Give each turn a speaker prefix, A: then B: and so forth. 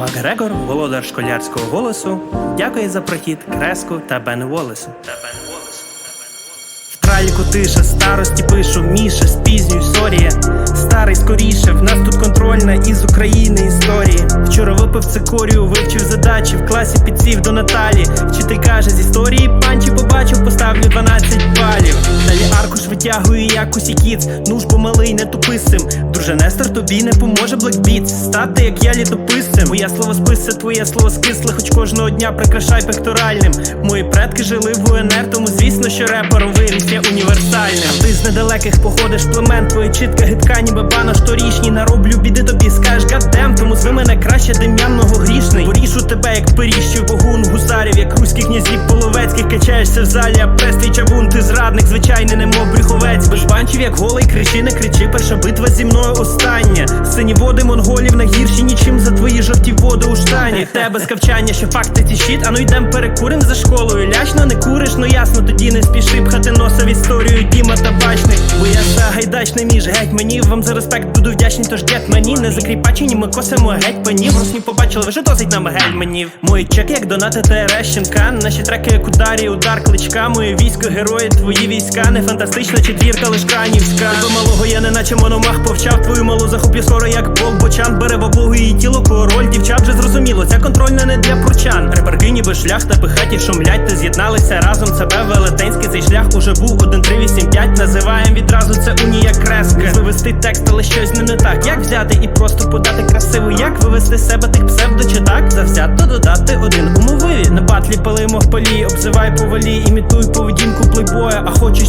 A: Макгрегор, володар школярського голосу, дякує за прохід креску та Бен Волесу. В траліку тиша, старості пишу, Міша, спізнюй, сорі. Старий скоріше, в нас тут контрольна із України історії. Вчора випив цикорію, вивчив задачі, в класі підсів до Наталі. Вчитель каже, з історії панчі побачив, поставлю 12 балів. Витягую як усі кіц. Ну ж бо малий, не тупи. Друже Нестор, тобі не поможе Blackbeats Стати як я літописцем. Моя слово спис, це твоє слово скисле, хоч кожного дня прикрашай пекторальним. Мої предки жили в УНР, тому звісно, що репером виріс я універсальним. Ти з недалеких походиш племен, твої чітка гидка, ніби бано шторічні. Нароблю біди тобі, скажеш гадем, тому зви мене краще дем'яного грішний. Поріжу тебе, як пиріщив богун гусарів, як князів половецьких качаєшся в залі, а пестий чабун, ти зрадник, звичайний, немов брюховець. Без банчів, як голий, кричи, не кричи, перша битва зі мною остання. Сині води монголів на гірші, нічим за твої жовті води у штані. Тебе скавчання, що факти ті щит, ану йдем перекурим за школою. Лячно не куриш, ну ясно, тоді не спіши пхати носа в історію Діма табачник. Гайдачний між геть мені вам за респект буду вдячний, тож дід мені не закріпачені, ми косимо геть панів. Русні побачили, вже досить нам гельменів. Мої чеки, як донати Терещенка. Наші треки, як ударі, удар кличка. Моє військо, герої, твої війська. Не фантастична четвірка, лиш канівська. Тебе малого я не наче мономах повчав. Твою малу захоплю скоро, як Бог бочан. Бере бабугу її тіло, король. Дівчат вже зрозуміло, ця контрольна не для прочан. Реперки ніби шлях та пихаті шумлять. Та з'єдналися разом себе велетенський. Цей шлях уже був 1385. Називаєм відразу це унія креска. Вивести текст, але щось не, не так. Як взяти і просто подати красиво, як вивести себе тих псевдочитак? Завзято додати один умови. На батлі палимо в полі, обзивай повалі, імітуй поведінку плейбоя. А хочеш